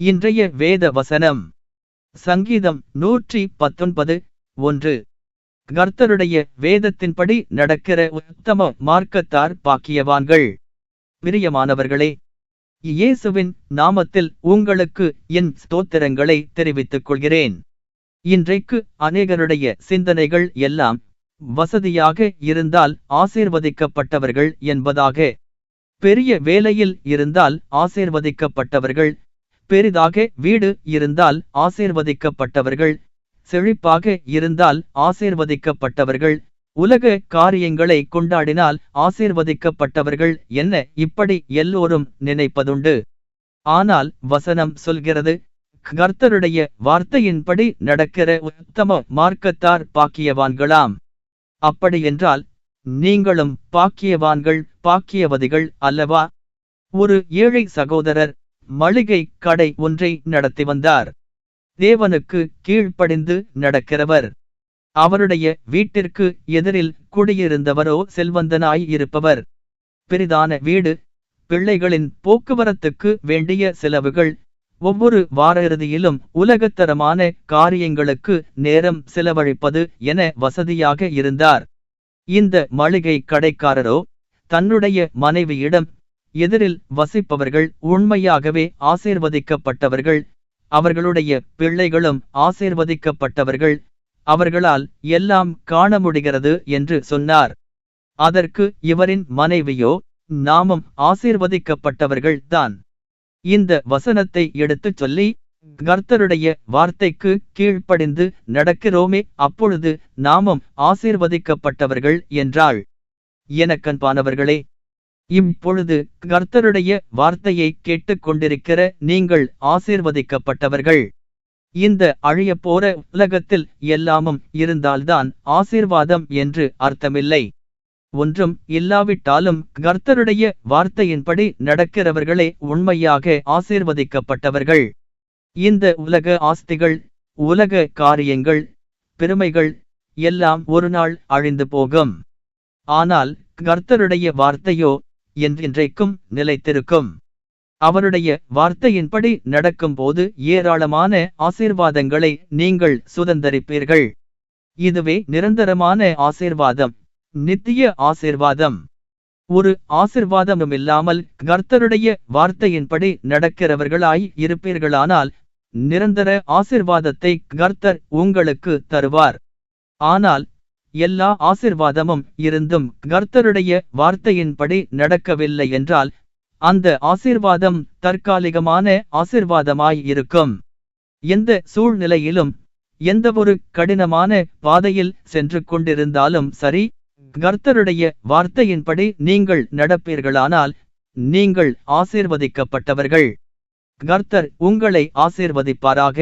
இன்றைய வேத வசனம். சங்கீதம் நூற்றி பத்தொன்பது ஒன்று. கர்த்தருடைய வேதத்தின்படி நடக்கிற உத்தம மார்க்கத்தார் பாக்கியவான்கள். பிரியமானவர்களே இயேசுவின் நாமத்தில் உங்களுக்கு என் ஸ்தோத்திரங்களை தெரிவித்துக் கொள்கிறேன். இன்றைக்கு அநேகருடைய சிந்தனைகள் எல்லாம் வசதியாக இருந்தால் ஆசீர்வதிக்கப்பட்டவர்கள் என்பதாக. பெரிய வேலையில் இருந்தால் ஆசீர்வதிக்கப்பட்டவர்கள் பெரிதாக வீடு இருந்தால் ஆசீர்வதிக்கப்பட்டவர்கள் செழிப்பாக இருந்தால் ஆசீர்வதிக்கப்பட்டவர்கள் உலக காரியங்களை கொண்டாடினால் ஆசீர்வதிக்கப்பட்டவர்கள் என்ன இப்படி எல்லோரும் நினைப்பதுண்டு? ஆனால் வசனம் சொல்கிறது கர்த்தருடைய வார்த்தையின்படி நடக்கிற உத்தம மார்க்கத்தார் பாக்கியவான்களாம். அப்படியென்றால் நீங்களும் பாக்கியவான்கள் பாக்கியவதிகள் அல்லவா? ஒரு ஏழை சகோதரர் மளிகை கடை ஒன்றை நடத்தி வந்தார். தேவனுக்கு கீழ்ப்படிந்து நடக்கிறவர். அவருடைய வீட்டிற்கு எதிரில் குடியிருந்தவரோ செல்வந்தனாய் இருப்பவர். பெரிதான வீடு பிள்ளைகளின் போக்குவரத்துக்கு வேண்டிய செலவுகள் ஒவ்வொரு வார இறுதியிலும் உலகத்தரமான காரியங்களுக்கு நேரம் செலவழிப்பது என வசதியாக இருந்தார். இந்த மளிகை கடைக்காரரோ தன்னுடைய மனைவியிடம் எதிரில் வசிப்பவர்கள் உண்மையாகவே ஆசீர்வதிக்கப்பட்டவர்கள். அவர்களுடைய பிள்ளைகளும் ஆசீர்வதிக்கப்பட்டவர்கள். அவர்களால் எல்லாம் காண முடிகிறது என்று சொன்னார். அதற்கு இவரின் மனைவியோ நாமும் ஆசீர்வதிக்கப்பட்டவர்கள் தான். இந்த வசனத்தை எடுத்துச் சொல்லி கர்த்தருடைய வார்த்தைக்கு கீழ்ப்படிந்து நடக்கிறோமே அப்பொழுது நாமும் ஆசீர்வதிக்கப்பட்டவர்கள் என்றாள். எனக்கன்பானவர்களே இப்பொழுது கர்த்தருடைய வார்த்தையை கேட்டுக்கொண்டிருக்கிற நீங்கள் ஆசீர்வதிக்கப்பட்டவர்கள். இந்த அழிய போற உலகத்தில் எல்லாமும் இருந்தால்தான் ஆசீர்வாதம் என்று அர்த்தமில்லை. ஒன்றும் இல்லாவிட்டாலும் கர்த்தருடைய வார்த்தையின்படி நடக்கிறவர்களே உண்மையாக ஆசீர்வதிக்கப்பட்டவர்கள். இந்த உலக ஆஸ்திகள் உலக காரியங்கள் பெருமைகள் எல்லாம் ஒரு நாள் அழிந்து போகும். ஆனால் கர்த்தருடைய வார்த்தையோ என்றென்றைக்கும் நிலைத்திருக்கும். அவருடைய வார்த்தையின்படி நடக்கும்போது ஏராளமான ஆசீர்வாதங்களை நீங்கள் சுதந்தரிப்பீர்கள். இதுவே நிரந்தரமான ஆசீர்வாதம் நித்திய ஆசீர்வாதம். ஒரு ஆசிர்வாதமுமில்லாமல் கர்த்தருடைய வார்த்தையின்படி நடக்கிறவர்களாய் இருப்பீர்களானால் நிரந்தர ஆசிர்வாதத்தை கர்த்தர் உங்களுக்கு தருவார். ஆனால் எல்லா ஆசிர்வாதமும் இருந்தும் கர்த்தருடைய வார்த்தையின்படி நடக்கவில்லை என்றால் அந்த ஆசிர்வாதம் தற்காலிகமான ஆசிர்வாதமாய் இருக்கும். எந்த சூழ்நிலையிலும் எந்தவொரு கடினமான பாதையில் சென்று கொண்டிருந்தாலும் சரி கர்த்தருடைய வார்த்தையின்படி நீங்கள் நடப்பீர்களானால் நீங்கள் ஆசீர்வதிக்கப்பட்டவர்கள். கர்த்தர் உங்களை ஆசீர்வதிப்பாராக.